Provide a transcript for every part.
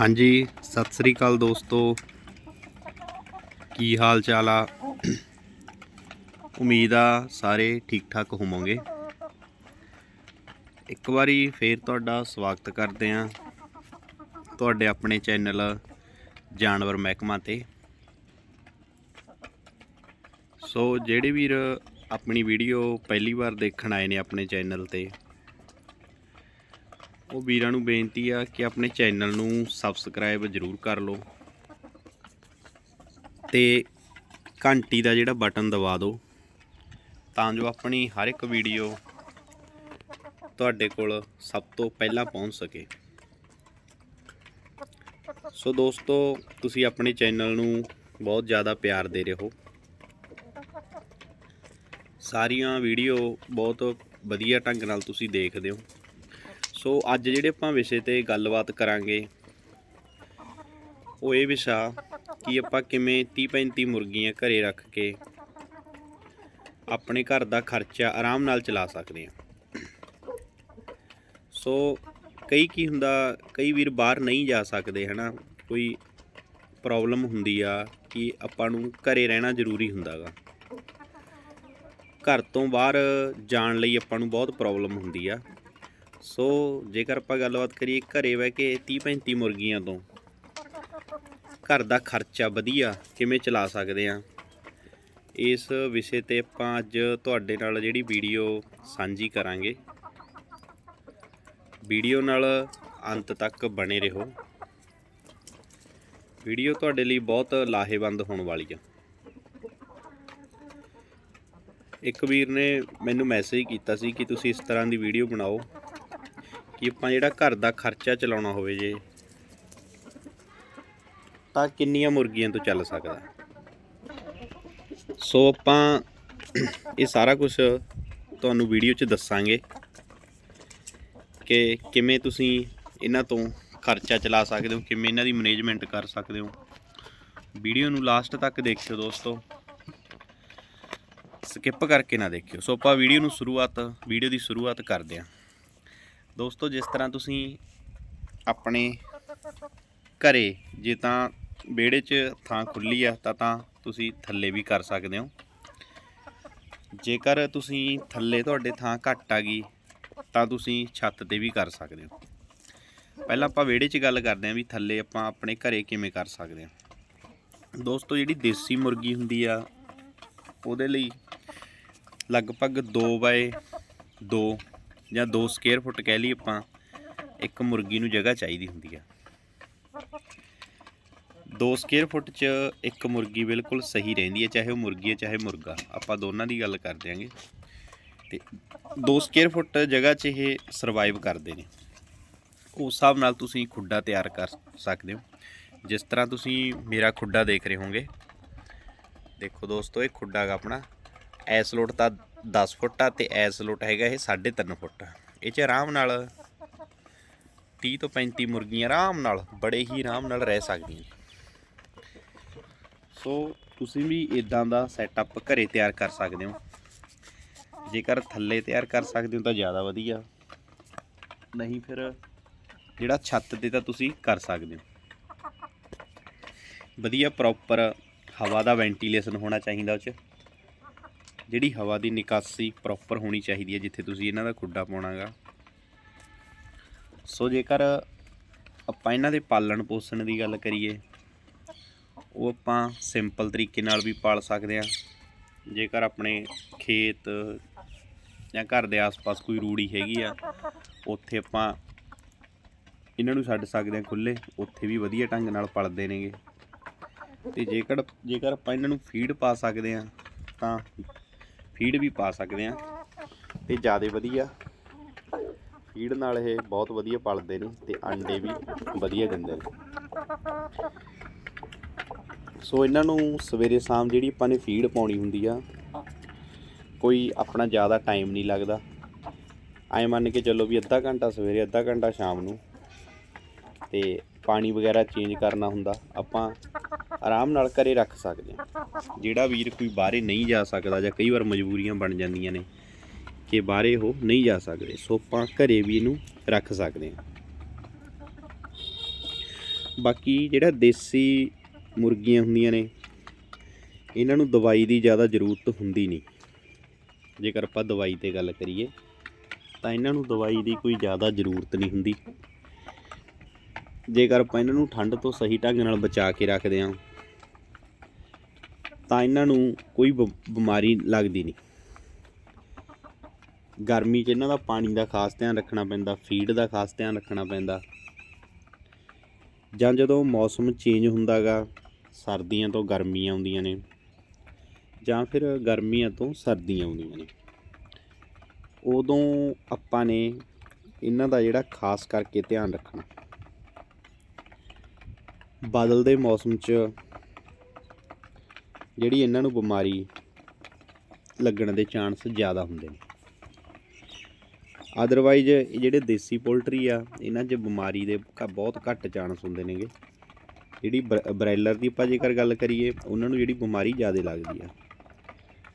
ਹਾਂਜੀ, ਸਤਿ ਸ੍ਰੀ ਅਕਾਲ ਦੋਸਤੋ। ਕੀ ਹਾਲ ਚਾਲ ਆ? ਉਮੀਦ ਆ ਸਾਰੇ ਠੀਕ ਠਾਕ ਹੋਵੋਗੇ। ਇੱਕ ਵਾਰੀ ਫੇਰ ਤੁਹਾਡਾ ਸਵਾਗਤ ਕਰਦੇ ਆ ਤੁਹਾਡੇ ਆਪਣੇ ਚੈਨਲ ਜਾਨਵਰ ਮਹਿਕਮਾ ਤੇ। ਸੋ, ਜਿਹੜੇ ਵੀਰ ਆਪਣੀ ਵੀਡੀਓ ਪਹਿਲੀ ਵਾਰ ਦੇਖਣ ਆਏ ਨੇ ਆਪਣੇ ਚੈਨਲ ਤੇ ਉਹ ਵੀਰਾਂ ਨੂੰ ਬੇਨਤੀ ਆ ਕਿ ਆਪਣੇ ਚੈਨਲ ਨੂੰ ਸਬਸਕ੍ਰਾਈਬ ਜ਼ਰੂਰ ਕਰ ਲਓ ਤੇ ਘੰਟੀ ਦਾ ਜਿਹੜਾ ਬਟਨ ਦਬਾ ਦਿਓ ਤਾਂ ਜੋ ਆਪਣੀ ਹਰ ਇੱਕ ਵੀਡੀਓ ਤੁਹਾਡੇ ਕੋਲ ਸਭ ਤੋਂ ਪਹਿਲਾਂ ਪਹੁੰਚ ਸਕੇ। ਸੋ ਦੋਸਤੋ, ਤੁਸੀਂ ਆਪਣੇ ਚੈਨਲ ਨੂੰ ਬਹੁਤ ਜ਼ਿਆਦਾ ਪਿਆਰ ਦੇ ਰਹੇ ਹੋ। ਸਾਰੀਆਂ ਵੀਡੀਓ ਬਹੁਤ ਵਧੀਆ ਢੰਗ ਨਾਲ ਤੁਸੀਂ ਦੇਖਦੇ ਹੋ। ਸੋ ਅੱਜ ਜਿਹੜੇ ਆਪਾਂ ਵਿਸ਼ੇ ਤੇ ਗੱਲਬਾਤ ਕਰਾਂਗੇ, ਉਹ ਇਹ ਵਿਸ਼ਾ ਕਿ ਆਪਾਂ ਕਿਵੇਂ 30 35 ਮੁਰਗੀਆਂ ਘਰੇ ਰੱਖ ਕੇ ਆਪਣੇ ਘਰ ਦਾ ਖਰਚਾ ਆਰਾਮ ਨਾਲ ਚਲਾ ਸਕਦੇ ਹਾਂ। ਸੋ ਕਈ ਕੀ ਹੁੰਦਾ, ਕਈ ਵੀਰ ਬਾਹਰ ਨਹੀਂ ਜਾ ਸਕਦੇ, ਹਨਾ? ਕੋਈ ਪ੍ਰੋਬਲਮ ਹੁੰਦੀ ਆ ਕਿ ਆਪਾਂ ਨੂੰ ਘਰੇ ਰਹਿਣਾ ਜ਼ਰੂਰੀ ਹੁੰਦਾਗਾ। ਘਰ ਤੋਂ ਬਾਹਰ ਜਾਣ ਲਈ ਆਪਾਂ ਨੂੰ ਬਹੁਤ ਪ੍ਰੋਬਲਮ ਹੁੰਦੀ ਆ। ਸੋ ਜੇਕਰ ਆਪਾਂ ਗੱਲਬਾਤ ਕਰੀਏ ਘਰੇ ਬਹਿ ਕੇ 30 35 ਮੁਰਗੀਆਂ ਤੋਂ, ਘਰ ਦਾ ਖਰਚਾ ਵਧੀਆ ਕਿਵੇਂ ਚਲਾ ਸਕਦੇ ਆ ਇਸ ਵਿਸ਼ੇ ਤੇ ਆਪਾਂ ਅੱਜ ਤੁਹਾਡੇ ਨਾਲ ਜਿਹੜੀ ਵੀਡੀਓ ਸਾਂਝੀ ਕਰਾਂਗੇ। ਵੀਡੀਓ ਨਾਲ ਅੰਤ ਤੱਕ ਬਣੇ ਰਹੋ। ਵੀਡੀਓ ਤੁਹਾਡੇ ਲਈ ਬਹੁਤ ਲਾਹੇਵੰਦ ਹੋਣ ਵਾਲੀ ਆ। ਇੱਕ ਵੀਰ ਨੇ ਮੈਨੂੰ ਮੈਸੇਜ ਕੀਤਾ ਸੀ ਕਿ ਤੁਸੀਂ ਇਸ ਤਰ੍ਹਾਂ ਦੀ ਵੀਡੀਓ ਬਣਾਓ। ਕਿ ਆਪਾਂ ਜਿਹੜਾ ਘਰ ਦਾ ਖਰਚਾ ਚਲਾਉਣਾ ਹੋਵੇ ਜੇ, ਤਾਂ ਕਿੰਨੀਆਂ ਮੁਰਗੀਆਂ ਤੋਂ ਚੱਲ ਸਕਦਾ। ਸੋ ਆਪਾਂ ਇਹ ਸਾਰਾ ਕੁਝ ਤੁਹਾਨੂੰ ਵੀਡੀਓ 'ਚ ਦੱਸਾਂਗੇ ਕਿ ਕਿਵੇਂ ਤੁਸੀਂ ਇਹਨਾਂ ਤੋਂ ਖਰਚਾ ਚਲਾ ਸਕਦੇ ਹੋ, ਕਿਵੇਂ ਇਹਨਾਂ ਦੀ ਮੈਨੇਜਮੈਂਟ ਕਰ ਸਕਦੇ ਹੋ। ਵੀਡੀਓ ਨੂੰ ਲਾਸਟ ਤੱਕ ਦੇਖਿਓ ਦੋਸਤੋ। ਸਕਿਪ ਕਰਕੇ ਨਾ ਦੇਖਿਓ। ਸੋ ਆਪਾਂ ਵੀਡੀਓ ਨੂੰ ਸ਼ੁਰੂਆਤ, ਵੀਡੀਓ ਦੀ ਸ਼ੁਰੂਆਤ ਕਰਦੇ ਹਾਂ। ਦੋਸਤੋ, ਜਿਸ ਤਰ੍ਹਾਂ ਤੁਸੀਂ ਆਪਣੇ ਘਰੇ ਜੇ ਤਾਂ ਵਿਹੜੇ 'ਚ ਥਾਂ ਖੁੱਲੀ ਆ, ਤਾਂ ਤਾਂ ਤੁਸੀਂ ਥੱਲੇ ਵੀ ਕਰ ਸਕਦੇ ਹੋ। ਜੇਕਰ ਤੁਸੀਂ ਥੱਲੇ ਤੁਹਾਡੇ ਥਾਂ ਘੱਟ ਆ ਗਈ, ਤਾਂ ਤੁਸੀਂ ਛੱਤ ਤੇ ਵੀ ਕਰ ਸਕਦੇ ਹੋ। ਪਹਿਲਾਂ ਆਪਾਂ ਵਿਹੜੇ 'ਚ ਗੱਲ ਕਰਦੇ ਹਾਂ ਵੀ ਥੱਲੇ ਆਪਾਂ ਆਪਣੇ ਘਰੇ ਕਿਵੇਂ ਕਰ ਸਕਦੇ ਹਾਂ। ਦੋਸਤੋ, ਜਿਹੜੀ ਦੇਸੀ ਮੁਰਗੀ ਹੁੰਦੀ ਆ, ਉਹਦੇ ਲਈ ਲਗਭਗ 2 ਬਾਏ 2 ਜਾਂ 2 ਸਕੁਅਰ ਫੁੱਟ ਕਹਿ ਲਈ ਆਪਾਂ, ਇੱਕ ਮੁਰਗੀ ਨੂੰ ਜਗ੍ਹਾ ਚਾਹੀਦੀ ਹੁੰਦੀ ਆ। 2 ਸਕੁਅਰ ਫੁੱਟ 'ਚ ਇੱਕ ਮੁਰਗੀ ਬਿਲਕੁਲ ਸਹੀ ਰਹਿੰਦੀ ਹੈ ਚਾਹੇ ਉਹ ਮੁਰਗੀ ਹੈ ਚਾਹੇ ਮੁਰਗਾ। ਆਪਾਂ ਦੋਨਾਂ ਦੀ ਗੱਲ ਕਰ ਦਿਆਂਗੇ। ਤੇ 2 ਸਕੁਅਰ ਫੁੱਟ ਜਗ੍ਹਾ 'ਚ ਇਹ ਸਰਵਾਈਵ ਕਰਦੇ ਨੇ। ਉਸ ਹਿਸਾਬ ਨਾਲ ਤੁਸੀਂ ਖੁੱਡਾ ਤਿਆਰ ਕਰ ਸਕਦੇ ਹੋ। ਜਿਸ ਤਰ੍ਹਾਂ ਤੁਸੀਂ ਮੇਰਾ ਖੁੱਡਾ ਦੇਖ ਰਹੇ ਹੋਗੇ। ਦੇਖੋ ਦੋਸਤੋ, ਇਹ ਖੁੱਡਾ ਹੈਗਾ ਆਪਣਾ ਐਸ ਲੋਟ ਤਾਂ 10 ਫੁੱਟ ਆ ਤੇ ਐਸ ਲੋਟ ਹੈਗਾ ਇਹ 3.5 ਫੁੱਟ। ਇਹ 'ਚ ਆਰਾਮ ਨਾਲ 30 ਤੋਂ 35 ਮੁਰਗੀਆਂ ਆਰਾਮ ਨਾਲ, ਬੜੇ ਹੀ ਆਰਾਮ ਨਾਲ ਰਹਿ ਸਕਦੀਆਂ। ਸੋ ਤੁਸੀਂ ਵੀ ਇਦਾਂ ਦਾ ਸੈਟਅਪ ਘਰੇ ਤਿਆਰ ਕਰ ਸਕਦੇ ਹੋ। ਜੇਕਰ ਥੱਲੇ ਤਿਆਰ ਕਰ ਸਕਦੇ ਹੋ ਤਾਂ ਜ਼ਿਆਦਾ ਵਧੀਆ। ਨਹੀਂ ਫਿਰ ਜਿਹੜਾ ਛੱਤ ਤੇ ਤਾਂ ਤੁਸੀਂ ਕਰ ਸਕਦੇ ਹੋ। ਵਧੀਆ ਪ੍ਰੋਪਰ ਹਵਾ ਦਾ ਵੈਂਟੀਲੇਸ਼ਨ ਹੋਣਾ ਚਾਹੀਦਾ ਉਹ 'ਚ। ਜਿਹੜੀ ਹਵਾ ਦੀ ਨਿਕਾਸੀ ਪ੍ਰੋਪਰ ਹੋਣੀ ਚਾਹੀਦੀ ਹੈ, ਜਿੱਥੇ ਤੁਸੀਂ ਇਹਨਾਂ ਦਾ ਖੁੱਡਾ ਪਾਉਣਾਗਾ। ਸੋ ਜੇਕਰ ਆਪਾਂ ਇਹਨਾਂ ਦੇ ਪਾਲਣ ਪੋਸ਼ਣ ਦੀ ਗੱਲ ਕਰੀਏ, ਉਹ ਆਪਾਂ ਸਿੰਪਲ ਤਰੀਕੇ ਨਾਲ ਵੀ ਪਾਲ ਸਕਦੇ ਆ ਜੇਕਰ ਆਪਣੇ ਖੇਤ ਜਾਂ ਘਰ ਦੇ ਆਸ-ਪਾਸ ਕੋਈ ਰੂੜੀ ਹੈਗੀ ਆ, ਉੱਥੇ ਆਪਾਂ ਇਹਨਾਂ ਨੂੰ ਛੱਡ ਸਕਦੇ ਆ ਖੁੱਲੇ ਉੱਥੇ ਵੀ ਵਧੀਆ ਢੰਗ ਨਾਲ ਪਲਦੇ ਨੇਗੇ। ਤੇ ਜੇਕਰ ਜੇਕਰ ਆਪਾਂ ਇਹਨਾਂ ਨੂੰ ਫੀਡ ਪਾ ਸਕਦੇ ਆ ਤਾਂ ਫੀਡ ਵੀ ਪਾ ਸਕਦੇ ਆ ਤੇ ਜ਼ਿਆਦਾ ਵਧੀਆ। ਫੀਡ ਨਾਲ ਇਹ ਬਹੁਤ ਵਧੀਆ ਪਲਦੇ ਨੇ ਤੇ ਅੰਡੇ ਵੀ ਵਧੀਆ ਦਿੰਦੇ ਨੇ। ਸੋ ਇਹਨਾਂ ਨੂੰ ਸਵੇਰੇ ਸ਼ਾਮ ਜਿਹੜੀ ਆਪਾਂ ਨੇ ਫੀਡ ਪਾਉਣੀ ਹੁੰਦੀ ਆ, ਕੋਈ ਆਪਣਾ ਜ਼ਿਆਦਾ ਟਾਈਮ ਨਹੀਂ ਲੱਗਦਾ। ਐ ਮੰਨ ਕੇ ਚੱਲੋ ਵੀ ਅੱਧਾ ਘੰਟਾ ਸਵੇਰੇ, ਅੱਧਾ ਘੰਟਾ ਸ਼ਾਮ ਨੂੰ ਤੇ ਪਾਣੀ ਵਗੈਰਾ ਚੇਂਜ ਕਰਨਾ ਹੁੰਦਾ। ਆਪਾਂ ਆਰਾਮ ਨਾਲ ਘਰੇ ਰੱਖ ਸਕਦੇ ਹਾਂ। ਜਿਹੜਾ ਵੀਰ ਕੋਈ ਬਾਹਰੇ ਨਹੀਂ ਜਾ ਸਕਦਾ ਜਾਂ ਕਈ ਵਾਰ ਮਜਬੂਰੀਆਂ ਬਣ ਜਾਂਦੀਆਂ ਨੇ ਕਿ ਬਾਹਰੇ ਉਹ ਨਹੀਂ ਜਾ ਸਕਦੇ, ਸੋ ਆਪਾਂ ਘਰੇ ਵੀ ਇਹਨੂੰ ਰੱਖ ਸਕਦੇ ਹਾਂ। ਬਾਕੀ ਜਿਹੜਾ ਦੇਸੀ ਮੁਰਗੀਆਂ ਹੁੰਦੀਆਂ ਨੇ, ਇਹਨਾਂ ਨੂੰ ਦਵਾਈ ਦੀ ਜ਼ਿਆਦਾ ਜ਼ਰੂਰਤ ਹੁੰਦੀ ਨਹੀਂ। ਜੇਕਰ ਆਪਾਂ ਦਵਾਈ ਤੇ ਗੱਲ ਕਰੀਏ, ਤਾਂ ਇਹਨਾਂ ਨੂੰ ਦਵਾਈ ਦੀ ਕੋਈ ਜ਼ਿਆਦਾ ਜ਼ਰੂਰਤ ਨਹੀਂ ਹੁੰਦੀ। ਜੇਕਰ ਆਪਾਂ ਇਹਨਾਂ ਨੂੰ ਠੰਡ ਤੋਂ ਸਹੀ ਢੰਗ ਨਾਲ ਬਚਾ ਕੇ ਰੱਖਦੇ ਹਾਂ ਤਾਂ ਇਹਨਾਂ ਨੂੰ ਕੋਈ ਬ- ਬਿਮਾਰੀ ਲੱਗਦੀ ਨਹੀਂ। ਗਰਮੀ 'ਚ ਇਹਨਾਂ ਦਾ ਪਾਣੀ ਦਾ ਖਾਸ ਧਿਆਨ ਰੱਖਣਾ ਪੈਂਦਾ, ਫੀਡ ਦਾ ਖਾਸ ਧਿਆਨ ਰੱਖਣਾ ਪੈਂਦਾ। ਜਾਂ ਜਦੋਂ ਮੌਸਮ ਚੇਂਜ ਹੁੰਦਾਗਾ ਸਰਦੀਆਂ ਤੋਂ ਗਰਮੀਆਂ ਆਉਂਦੀਆਂ ਨੇ, ਜਾਂ ਫਿਰ ਗਰਮੀਆਂ ਤੋਂ ਸਰਦੀਆਂ ਆਉਂਦੀਆਂ ਨੇ। ਉਦੋਂ ਆਪਾਂ ਨੇ ਇਹਨਾਂ ਦਾ ਜਿਹੜਾ ਖਾਸ ਕਰਕੇ ਧਿਆਨ ਰੱਖਣਾ। ਬਦਲਦੇ ਮੌਸਮ 'ਚ ਜਿਹੜੀ ਇਹਨਾਂ ਨੂੰ ਬਿਮਾਰੀ ਲੱਗਣ ਦੇ ਚਾਂਸ ਜ਼ਿਆਦਾ ਹੁੰਦੇ ਨੇ। ਅਦਰਵਾਈਜ਼ ਇਹ ਜਿਹੜੇ ਦੇਸੀ ਪੋਲਟਰੀ ਆ, ਇਹਨਾਂ 'ਚ ਬਿਮਾਰੀ ਦੇ ਘ- ਬਹੁਤ ਘੱਟ ਚਾਂਸ ਹੁੰਦੇ ਨੇਗੇ। ਜਿਹੜੀ ਬਰ- ਬਰਾਇਲਰ ਦੀ ਆਪਾਂ ਜੇਕਰ ਗੱਲ ਕਰੀਏ, ਉਹਨਾਂ ਨੂੰ ਜਿਹੜੀ ਬਿਮਾਰੀ ਜ਼ਿਆਦਾ ਲੱਗਦੀ ਆ।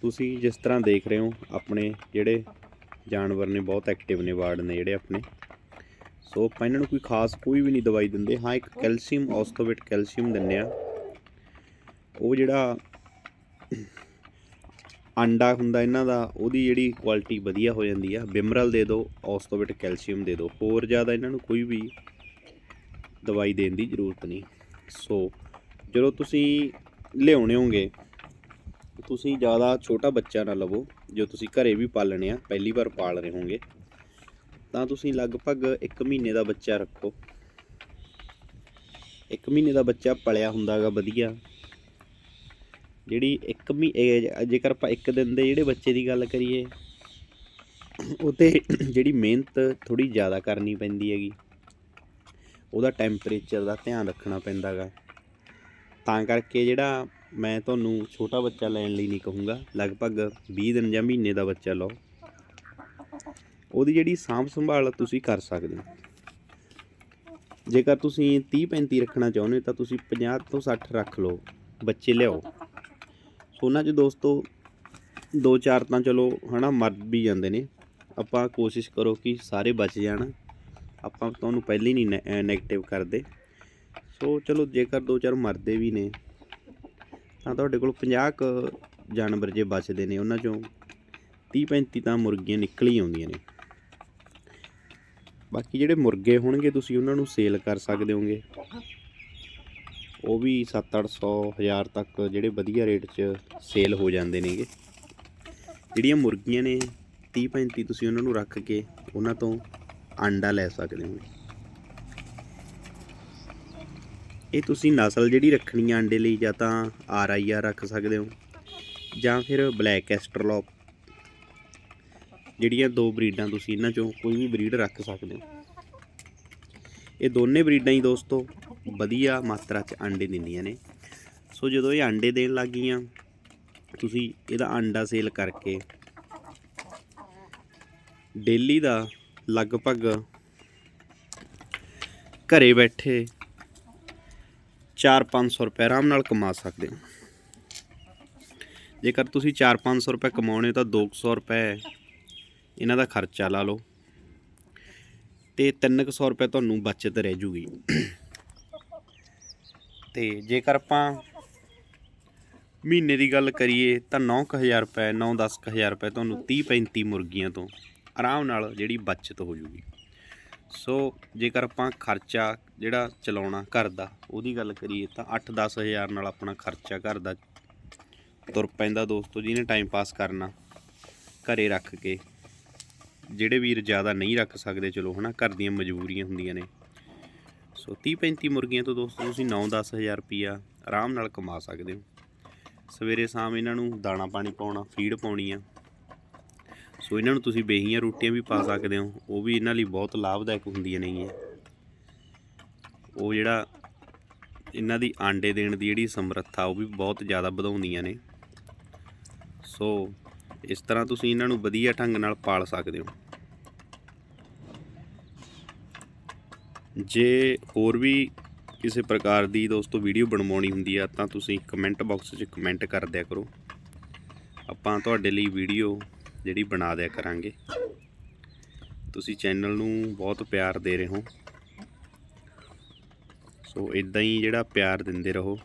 ਤੁਸੀਂ ਜਿਸ ਤਰ੍ਹਾਂ ਦੇਖ ਰਹੇ ਹੋ, ਆਪਣੇ ਜਿਹੜੇ ਜਾਨਵਰ ਨੇ, ਬਹੁਤ ਐਕਟਿਵ ਨੇ, ਵਾਰਡ ਨੇ ਜਿਹੜੇ ਆਪਣੇ। ਸੋ ਆਪਾਂ ਇਹਨਾਂ ਨੂੰ ਕੋਈ ਖਾਸ ਕੋਈ ਵੀ ਨਹੀਂ ਦਵਾਈ ਦਿੰਦੇ। ਹਾਂ, ਇੱਕ ਕੈਲਸ਼ੀਅਮ ਔਸਟੋਵੇਟ ਕੈਲਸ਼ੀਅਮ ਦਿੰਦੇ ਆ। ਉਹ ਜਿਹੜਾ ਅੰਡਾ ਹੁੰਦਾ ਇਹਨਾਂ ਦਾ, ਉਹਦੀ ਜਿਹੜੀ ਕੁਆਲਿਟੀ ਵਧੀਆ ਹੋ ਜਾਂਦੀ ਆ। ਬਿਮਰਲ ਦੇ ਦਿਓ ਔਸਟੋਵੇਟ ਕੈਲਸ਼ੀਅਮ ਦੇ ਦਿਓ। ਹੋਰ ਜ਼ਿਆਦਾ ਇਹਨਾਂ ਨੂੰ ਕੋਈ ਵੀ ਦਵਾਈ ਦੇਣ ਦੀ ਜ਼ਰੂਰਤ ਨਹੀਂ। ਸੋ ਜਦੋਂ ਤੁਸੀਂ ਲਿਆਉਣੇ ਹੋਗੇ ਤੁਸੀਂ ਜ਼ਿਆਦਾ ਛੋਟਾ ਬੱਚਾ ਨਾ ਲਵੋ, ਜੋ ਤੁਸੀਂ ਘਰੇ ਵੀ ਪਾਲਣੇ ਆ, ਪਹਿਲੀ ਵਾਰ ਪਾਲ ਰਹੇ ਹੋਗੇ ਤਾਂ ਤੁਸੀਂ ਲਗਭਗ 1 ਮਹੀਨੇ ਦਾ ਬੱਚਾ ਰੱਖੋ। 1 ਮਹੀਨੇ ਦਾ ਬੱਚਾ ਪਲਿਆ ਹੁੰਦਾਗਾ ਵਧੀਆ। ਜਿਹੜੀ ਇੱਕ ਮਹੀਨੇ ਜੇਕਰ ਆਪਾਂ ਇੱਕ ਦਿਨ ਦੇ ਜਿਹੜੇ ਬੱਚੇ ਦੀ ਗੱਲ ਕਰੀਏ, ਉਹ 'ਤੇ ਜਿਹੜੀ ਮਿਹਨਤ ਥੋੜੀ ਜ਼ਿਆਦਾ ਕਰਨੀ ਪੈਂਦੀ ਹੈਗੀ। ਉਹਦਾ ਟੈਂਪਰੇਚਰ ਦਾ ਧਿਆਨ ਰੱਖਣਾ ਪੈਂਦਾਗਾ। ਤਾਂ ਕਰਕੇ ਜਿਹੜਾ ਮੈਂ ਤੁਹਾਨੂੰ ਛੋਟਾ ਬੱਚਾ ਲੈਣ ਲਈ ਨਹੀਂ ਕਹੂੰਗਾ, ਲਗਭਗ 20 ਦਿਨ ਜਾਂ ਮਹੀਨੇ ਦਾ ਬੱਚਾ ਲਓ। ਉਹਦੀ ਜਿਹੜੀ ਸਾਂਭ ਸੰਭਾਲ ਤੁਸੀਂ ਕਰ ਸਕਦੇ ਹੋ। ਜੇਕਰ ਤੁਸੀਂ 30 35 ਰੱਖਣਾ ਚਾਹੁੰਦੇ ਹੋ, ਤਾਂ ਤੁਸੀਂ 50 ਤੋਂ 60 ਰੱਖ ਲਓ, ਬੱਚੇ ਲਿਆਓ। ਉਹਨਾਂ 'ਚ ਦੋਸਤੋ, ਦੋ ਚਾਰ ਤਾਂ ਚਲੋ ਹਨਾ ਮਰ ਵੀ ਜਾਂਦੇ ਨੇ। ਆਪਾਂ ਕੋਸ਼ਿਸ਼ ਕਰੋ ਕਿ ਸਾਰੇ ਬਚ ਜਾਣ। ਆਪਾਂ ਤੁਹਾਨੂੰ ਪਹਿਲਾਂ ਹੀ ਨਹੀਂ ਨੈਗੇਟਿਵ ਕਰਦੇ। ਸੋ ਚਲੋ ਜੇਕਰ ਦੋ ਚਾਰ ਮਰਦੇ ਵੀ ਨੇ, ਤਾਂ ਤੁਹਾਡੇ ਕੋਲ 50 ਕੁ ਜਾਨਵਰ ਜੇ ਬਚਦੇ ਨੇ, ਉਹਨਾਂ ਚੋਂ 30 35 ਤਾਂ ਮੁਰਗੀਆਂ ਨਿਕਲ ਹੀ ਆਉਂਦੀਆਂ ਨੇ। ਬਾਕੀ ਜਿਹੜੇ ਮੁਰਗੇ ਹੋਣਗੇ, ਤੁਸੀਂ ਉਹਨਾਂ ਨੂੰ ਸੇਲ ਕਰ ਸਕਦੇ ਹੋਗੇ ਉਹ ਵੀ 7-800 ਹਜ਼ਾਰ ਤੱਕ ਜਿਹੜੇ ਵਧੀਆ ਰੇਟ 'ਚ ਸੇਲ ਹੋ ਜਾਂਦੇ ਨੇਗੇ। ਜਿਹੜੀਆਂ ਮੁਰਗੀਆਂ ਨੇ 30-35 ਤੁਸੀਂ ਉਹਨਾਂ ਨੂੰ ਰੱਖ ਕੇ ਉਹਨਾਂ ਤੋਂ ਆਂਡਾ ਲੈ ਸਕਦੇ ਹੋ। ਇਹ ਤੁਸੀਂ ਨਸਲ ਜਿਹੜੀ ਰੱਖਣੀ ਆ ਆਂਡੇ ਲਈ ਜਾਂ ਤਾਂ ਆਰ ਆਈ ਆਰ ਰੱਖ ਸਕਦੇ ਹੋ, ਜਾਂ ਫਿਰ ਬਲੈਕ ਐਸਟਰਲੌਪ ਜਿਹੜੀਆਂ ਦੋ ਬਰੀਡਾਂ ਤੁਸੀਂ ਇਹਨਾਂ ਚੋਂ ਕੋਈ ਵੀ ਬਰੀਡ ਰੱਖ ਸਕਦੇ ਹੋ। ਇਹ ਦੋਨੇ ਬਰੀਡਾਂ ਹੀ ਦੋਸਤੋ ਵਧੀਆ ਮਾਤਰਾ 'ਚ ਆਂਡੇ ਦਿੰਦੀਆਂ ਨੇ। ਸੋ ਜਦੋਂ ਇਹ ਆਂਡੇ ਦੇਣ ਲੱਗ ਗਈਆਂ, ਤੁਸੀਂ ਇਹਦਾ ਆਂਡਾ ਸੇਲ ਕਰਕੇ ਡੇਲੀ ਦਾ ਲਗਭਗ ਘਰੇ ਬੈਠੇ 4-500 ਰੁਪਏ ਆਰਾਮ ਨਾਲ ਕਮਾ ਸਕਦੇ ਹੋ। ਜੇਕਰ ਤੁਸੀਂ 4-500 ਰੁਪਏ ਕਮਾਉਣੇ ਹੋ ਤਾਂ 200 ਰੁਪਏ ਇਹਨਾਂ ਦਾ ਖਰਚਾ ਲਾ ਲਓ। ਤੇ 300 ਰੁਪਏ ਤੁਹਾਨੂੰ ਬਚਤ ਰਹਿ ਜੂਗੀ। ਤੇ ਜੇਕਰ ਆਪਾਂ ਮਹੀਨੇ ਦੀ ਗੱਲ ਕਰੀਏ ਤਾਂ 9000 ਰੁਪਏ 9-10000 ਰੁਪਏ ਤੁਹਾਨੂੰ 30-35 ਮੁਰਗੀਆਂ ਤੋਂ ਆਰਾਮ ਨਾਲ ਜਿਹੜੀ ਬਚਤ ਹੋ ਜੂਗੀ। ਸੋ ਜੇਕਰ ਆਪਾਂ ਖਰਚਾ ਜਿਹੜਾ ਚਲਾਉਣਾ ਘਰ ਦਾ, ਉਹਦੀ ਗੱਲ ਕਰੀਏ ਤਾਂ 8-10000 ਨਾਲ ਆਪਣਾ ਖਰਚਾ ਘਰ ਦਾ ਤੁਰ ਪੈਂਦਾ ਦੋਸਤੋ, ਜਿਹਨੇ ਟਾਈਮ ਪਾਸ ਕਰਨਾ, ਘਰੇ ਰੱਖ ਕੇ। ਜਿਹੜੇ ਵੀਰ ਜ਼ਿਆਦਾ ਨਹੀਂ ਰੱਖ ਸਕਦੇ, ਚਲੋ ਹਨਾ, ਘਰ ਦੀਆਂ ਮਜਬੂਰੀਆਂ ਹੁੰਦੀਆਂ ਨੇ। ਸੋ 30 35 ਮੁਰਗੀਆਂ ਤੋਂ ਦੋਸਤੋ ਤੁਸੀਂ 9-10 ਹਜ਼ਾਰ ਰੁਪਈਆ ਆਰਾਮ ਨਾਲ ਕਮਾ ਸਕਦੇ ਹੋ। ਸਵੇਰੇ ਸ਼ਾਮ ਇਹਨਾਂ ਨੂੰ ਦਾਣਾ ਪਾਣੀ ਪਾਉਣਾ, ਫੀਡ ਪਾਉਣੀ ਆ। ਸੋ ਇਹਨਾਂ ਨੂੰ ਤੁਸੀਂ ਬੇਹੀਆਂ ਰੋਟੀਆਂ ਵੀ ਪਾ ਸਕਦੇ ਹੋ, ਉਹ ਵੀ ਇਹਨਾਂ ਲਈ ਬਹੁਤ ਲਾਭਦਾਇਕ ਹੁੰਦੀਆਂ ਨੇਗੀਆਂ ਉਹ ਜਿਹੜਾ ਇਹਨਾਂ ਦੀ ਆਂਡੇ ਦੇਣ ਦੀ ਜਿਹੜੀ ਸਮਰੱਥਾ, ਉਹ ਵੀ ਬਹੁਤ ਜ਼ਿਆਦਾ ਵਧਾਉਂਦੀਆਂ ਨੇ। ਸੋ ਇਸ ਤਰ੍ਹਾਂ ਤੁਸੀਂ ਇਹਨਾਂ ਨੂੰ ਵਧੀਆ ਢੰਗ ਨਾਲ ਪਾਲ ਸਕਦੇ ਹੋ। ਜੇ ਹੋਰ ਵੀ ਕਿਸੇ ਪ੍ਰਕਾਰ ਦੀ ਦੋਸਤੋ ਵੀਡੀਓ ਬਣਵਾਉਣੀ ਹੁੰਦੀ ਆ, ਤਾਂ ਤੁਸੀਂ ਕਮੈਂਟ ਬਾਕਸ 'ਚ ਕਮੈਂਟ ਕਰ ਦਿਆ ਕਰੋ। ਆਪਾਂ ਤੁਹਾਡੇ ਲਈ ਵੀਡੀਓ ਜਿਹੜੀ ਬਣਾ ਦਿਆ ਕਰਾਂਗੇ। ਤੁਸੀਂ ਚੈਨਲ ਨੂੰ ਬਹੁਤ ਪਿਆਰ ਦੇ ਰਹੇ ਹੋ। ਸੋ ਇਦਾਂ ਹੀ ਜਿਹੜਾ ਪਿਆਰ ਦਿੰਦੇ ਰਹੋ।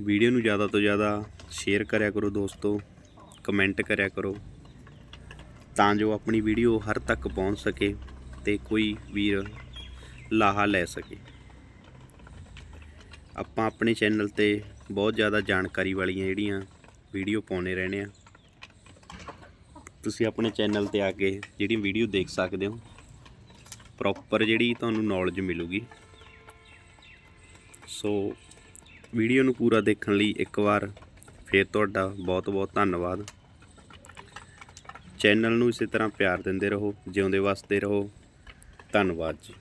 ਵੀਡੀਓ ਨੂੰ ਜ਼ਿਆਦਾ ਤੋਂ ਜ਼ਿਆਦਾ ਸ਼ੇਅਰ ਕਰਿਆ ਕਰੋ ਦੋਸਤੋ ਕਮੈਂਟ ਕਰਿਆ ਕਰੋ। ਤਾਂ ਜੋ ਆਪਣੀ ਵੀਡੀਓ ਹਰ ਤੱਕ ਪਹੁੰਚ ਸਕੇ। ਤੇ ਕੋਈ ਵੀਰ ਲਾਹਾ ਲੈ ਸਕੇ। ਆਪਾਂ ਆਪਣੇ ਚੈਨਲ ਤੇ ਬਹੁਤ ਜ਼ਿਆਦਾ ਜਾਣਕਾਰੀ ਵਾਲੀਆਂ ਜਿਹੜੀਆਂ ਵੀਡੀਓ ਪਾਉਣੇ ਰਹਿੰਦੇ ਆ ਤੁਸੀਂ ਆਪਣੇ ਚੈਨਲ ਤੇ ਆ ਕੇ ਜਿਹੜੀ ਵੀਡੀਓ ਦੇਖ ਸਕਦੇ ਹੋ। ਪ੍ਰੋਪਰ ਜਿਹੜੀ ਤੁਹਾਨੂੰ ਨੌਲੇਜ ਮਿਲੂਗੀ। ਸੋ ਵੀਡੀਓ ਨੂੰ ਪੂਰਾ ਦੇਖਣ ਲਈ ਇੱਕ ਵਾਰ ਫੇਰ ਤੁਹਾਡਾ ਬਹੁਤ ਬਹੁਤ ਧੰਨਵਾਦ। ਚੈਨਲ ਨੂੰ ਇਸੇ ਤਰ੍ਹਾਂ ਪਿਆਰ ਦਿੰਦੇ ਰਹੋ, ਜਿਉਂਦੇ ਵਸਦੇ ਰਹੋ। ਧੰਨਵਾਦ ਜੀ।